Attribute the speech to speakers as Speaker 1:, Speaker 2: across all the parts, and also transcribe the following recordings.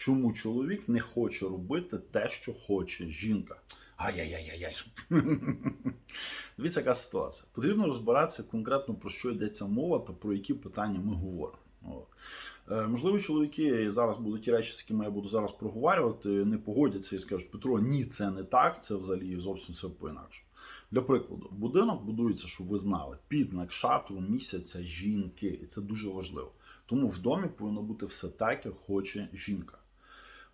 Speaker 1: чому чоловік не хоче робити те, що хоче жінка. Ай-яй-яй-яй. Дивіться, яка ситуація. Потрібно розбиратися конкретно про що йдеться мова та про які питання ми говоримо. Е, Можливо, чоловіки зараз будуть ті речі, з якими я буду зараз проговорювати, не погодяться і скажуть, Петро, ні, це не так, це взагалі зовсім все по-інакше. Для прикладу, будинок будується, щоб ви знали, під накшатру місяця жінки, і це дуже важливо. Тому в домі повинно бути все так, як хоче жінка.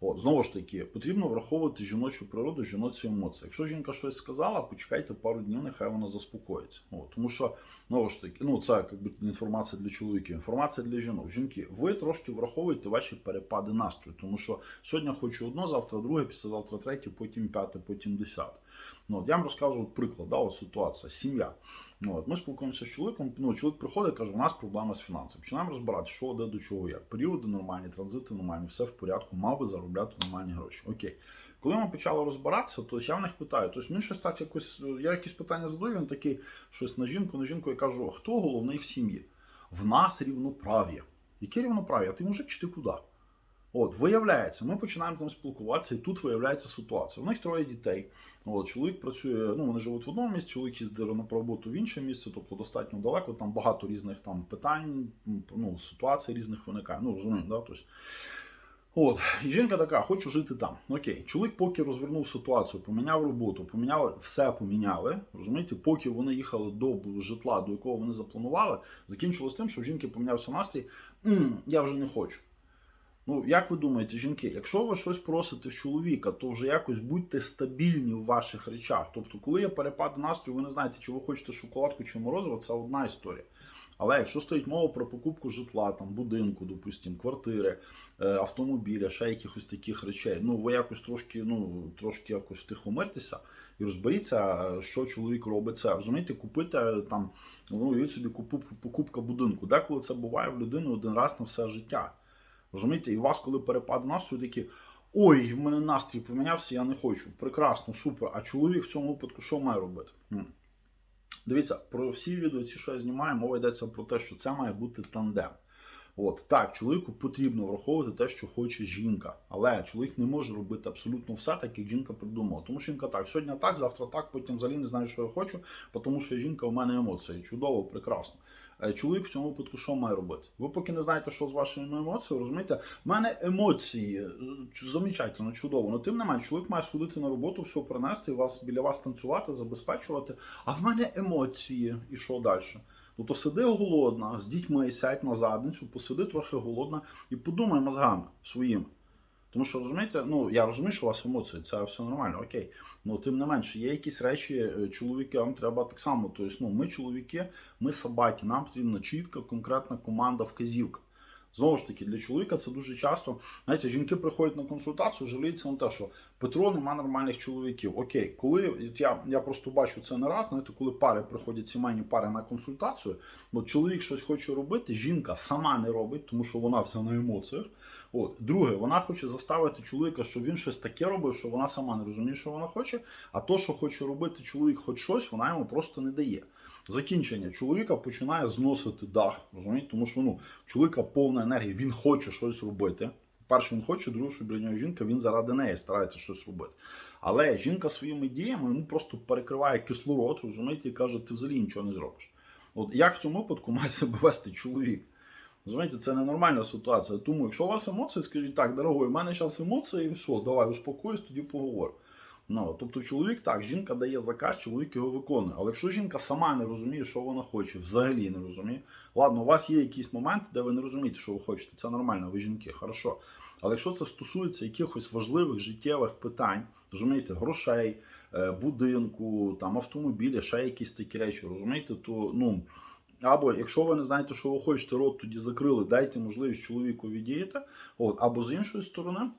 Speaker 1: От, знову ж таки, потрібно враховувати жіночу природу, жіночі емоції. Якщо жінка щось сказала, почекайте пару днів, нехай вона заспокоїться. От, тому що, знову ж таки, ну це якби інформація для чоловіків, інформація для жінок. Жінки, ви трошки враховуєте ваші перепади настрою, тому що сьогодні хочу одно, завтра друге, післязавтра третє, потім п'яте, потім десяте. Ну, от, я вам розказую приклад, да, от ситуація, сім'я. Ну, от, ми спілкуємося з чоловіком. Ну, чоловік приходить і каже, у нас проблема з фінансами. Починаємо розбирати, що де до чого як. Періоди нормальні, транзити нормальні, все в порядку, мав би заробляти нормальні гроші. Окей. Коли ми почали розбиратися, то я в них питаю, тобто він щось так якось, я якісь питання задаю, він такий щось на жінку, на жінку, я кажу, хто головний в сім'ї? В нас рівноправ'я. Яке рівноправ'я? Ти мужик чи ти куди? От, виявляється, ми починаємо там спілкуватися, і тут виявляється ситуація. У них троє дітей. От, чоловік працює, ну вони живуть в одному місці, чоловік їздить на роботу в інше місце, тобто достатньо далеко. Там багато різних там питань, ну, ситуацій різних виникає. Ну, розумієте, да? Тобто, От, і жінка така, хочу жити там. Окей, чоловік поки розвернув ситуацію, поміняв роботу, поміняли, все поміняли. Розумієте, поки вони їхали до житла, до якого вони запланували, закінчилось тим, що в жінки помінявся настрій. «М, я вже не хочу. Ну, як ви думаєте, жінки, якщо ви щось просите в чоловіка, то вже якось будьте стабільні в ваших речах. Тобто, коли є перепад настрою, ви не знаєте, чи ви хочете шоколадку чи морозиво, це одна історія. Але якщо стоїть мова про покупку житла, там будинку, допустимо, квартири, е, автомобіля, ще якихось таких речей, ну ви якось трошки, ну трошки якось втихомиртеся і розберіться, що чоловік робить це. Розумієте, купити е, там, ну уявіть собі купу- покупка будинку. Деколи це буває в людини один раз на все життя. Розумієте, і у вас, коли перепад настрою, такі. Ой, в мене настрій помінявся, я не хочу. Прекрасно, супер. А чоловік в цьому випадку що має робити? Дивіться, про всі відео, ці, що я знімаю, мова йдеться про те, що це має бути тандем. От так, чоловіку потрібно враховувати те, що хоче жінка. Але чоловік не може робити абсолютно все, так як жінка придумала. Тому що жінка так, сьогодні так, завтра так, потім взагалі не знаю, що я хочу, тому що жінка у мене емоції. Чудово, прекрасно. Е, Чоловік в цьому випадку що має робити? Ви поки не знаєте, що з вашими емоціями, розумієте, в мене емоції е, замечательно, чудово. Ну тим не менше, чоловік має сходити на роботу, все принести, вас біля вас танцювати, забезпечувати. А в мене емоції. І що далі? Ну то сиди голодна, з дітьми сядь на задницю, посиди трохи голодна і подумай мозгами своїми. Тому що розумієте, ну я розумію, що у вас емоції, це все нормально, окей. Ну тим не менше, є якісь речі, е, чоловікам треба так само. Тобто, ну ми чоловіки, ми собаки, нам потрібна чітка, конкретна команда, вказівка. Знову ж таки, для чоловіка це дуже часто. Знаєте, жінки приходять на консультацію, жаліються на те, що Петро нема нормальних чоловіків. Окей, коли я, я просто бачу це не раз, знаєте, коли пари приходять сімейні пари на консультацію, от чоловік щось хоче робити, жінка сама не робить, тому що вона вся на емоціях. От друге, вона хоче заставити чоловіка, щоб він щось таке робив, що вона сама не розуміє, що вона хоче. А то, що хоче робити чоловік, хоч щось, вона йому просто не дає. Закінчення чоловіка починає зносити дах, розумієте? Тому що ну, чоловіка повна енергія, він хоче щось робити. Перше, він хоче, друге, що біля нього жінка, він заради неї старається щось робити. Але жінка своїми діями йому просто перекриває кислород, розумієте, і каже, ти взагалі нічого не зробиш. От як в цьому випадку має себе вести чоловік? Розумієте, це ненормальна ситуація. Тому, якщо у вас емоції, скажіть так, дорогой, в мене зараз емоції, і все, давай успокоюсь, тоді поговорю. Ну, тобто чоловік так, жінка дає заказ, чоловік його виконує. Але якщо жінка сама не розуміє, що вона хоче, взагалі не розуміє. Ладно, у вас є якісь моменти, де ви не розумієте, що ви хочете. Це нормально, ви жінки, хорошо. Але якщо це стосується якихось важливих життєвих питань, розумієте, грошей, е, будинку, там автомобіля, ще якісь такі речі, розумієте, то ну. Або якщо ви не знаєте, що ви хочете, рот тоді закрили, дайте можливість чоловіку віддіяти. От, або з іншої сторони,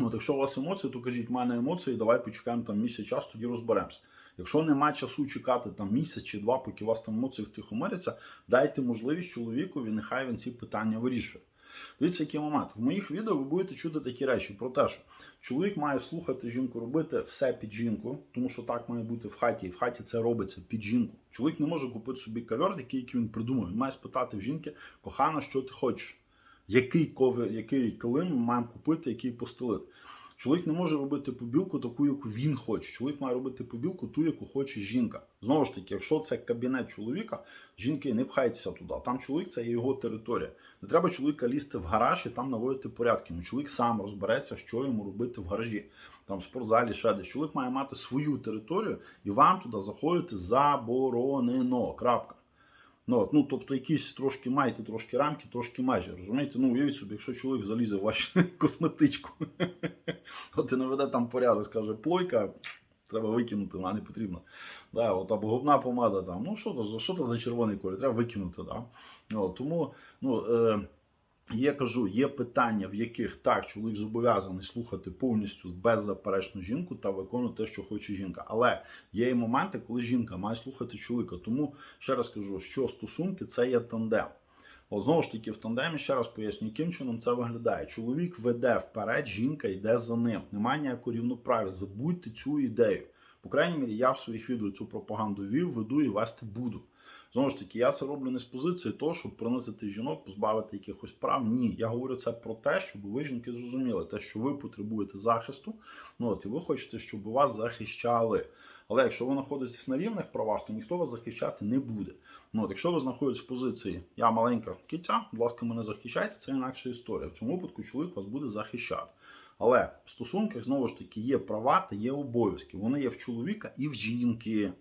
Speaker 1: От якщо у вас емоції, то кажіть, в мене емоції, давай почекаємо там місяць час, тоді розберемося. Якщо немає часу чекати там місяць чи два, поки у вас там емоції втихомиряться, дайте можливість чоловікові, нехай він ці питання вирішує. Дивіться, який момент. В моїх відео ви будете чути такі речі про те, що чоловік має слухати жінку, робити все під жінку, тому що так має бути в хаті, і в хаті це робиться під жінку. Чоловік не може купити собі ковер, який, він придумав. Він має спитати в жінки, кохана, що ти хочеш. який ковер, який килим ми маємо купити, який постелити. Чоловік не може робити побілку таку, яку він хоче. Чоловік має робити побілку ту, яку хоче жінка. Знову ж таки, якщо це кабінет чоловіка, жінки не пхайтеся туди. Там чоловік це є його територія. Не треба чоловіка лізти в гараж і там наводити порядки. Ну, чоловік сам розбереться, що йому робити в гаражі. Там в спортзалі ще десь. Чоловік має мати свою територію, і вам туди заходити заборонено. Крапка. Ну, от, ну, тобто якісь трошки майте, трошки рамки, трошки майже. Розумієте? Ну, уявіть собі, якщо чоловік залізе в вашу косметичку, от і наведе там порядок, скаже, плойка, треба викинути, вона не потрібна. Да, от, або губна помада, там, ну що то, що то за червоний колір, треба викинути. Да? От, тому, ну, е, я кажу, є питання, в яких так чоловік зобов'язаний слухати повністю беззаперечно жінку та виконувати те, що хоче жінка. Але є і моменти, коли жінка має слухати чоловіка. Тому ще раз кажу, що стосунки це є тандем. От знову ж таки, в тандемі ще раз поясню, яким чином це виглядає. Чоловік веде вперед, жінка йде за ним. Немає ніякого рівноправ'я. Забудьте цю ідею. По крайній мірі, я в своїх відео цю пропаганду вів, веду і вести буду. Знову ж таки, я це роблю не з позиції того, щоб принизити жінок, позбавити якихось прав. Ні, я говорю це про те, щоб ви жінки зрозуміли, те, що ви потребуєте захисту. Ну от і ви хочете, щоб вас захищали. Але якщо ви знаходитесь на рівних правах, то ніхто вас захищати не буде. Ну от, якщо ви знаходитесь в позиції я маленька киця, будь ласка, мене захищайте, це інакша історія. В цьому випадку чоловік вас буде захищати. Але в стосунках знову ж таки є права та є обов'язки. Вони є в чоловіка і в жінки.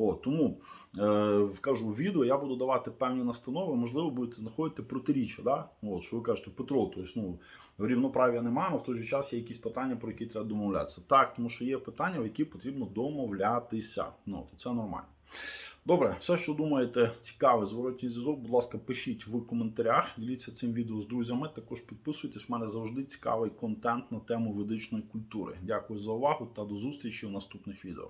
Speaker 1: От, тому е, кажу, в відео я буду давати певні настанови, можливо, будете знаходити протиріччя. Да? От, що ви кажете, Петро, тобто, ну, рівноправ'я немає, але в той же час є якісь питання, про які треба домовлятися. Так, тому що є питання, в які потрібно домовлятися. Ну, то це нормально. Добре, все, що думаєте, цікаве, зворотній зв'язок, будь ласка, пишіть в коментарях, діліться цим відео з друзями. Також підписуйтесь, в мене завжди цікавий контент на тему ведичної культури. Дякую за увагу та до зустрічі в наступних відео.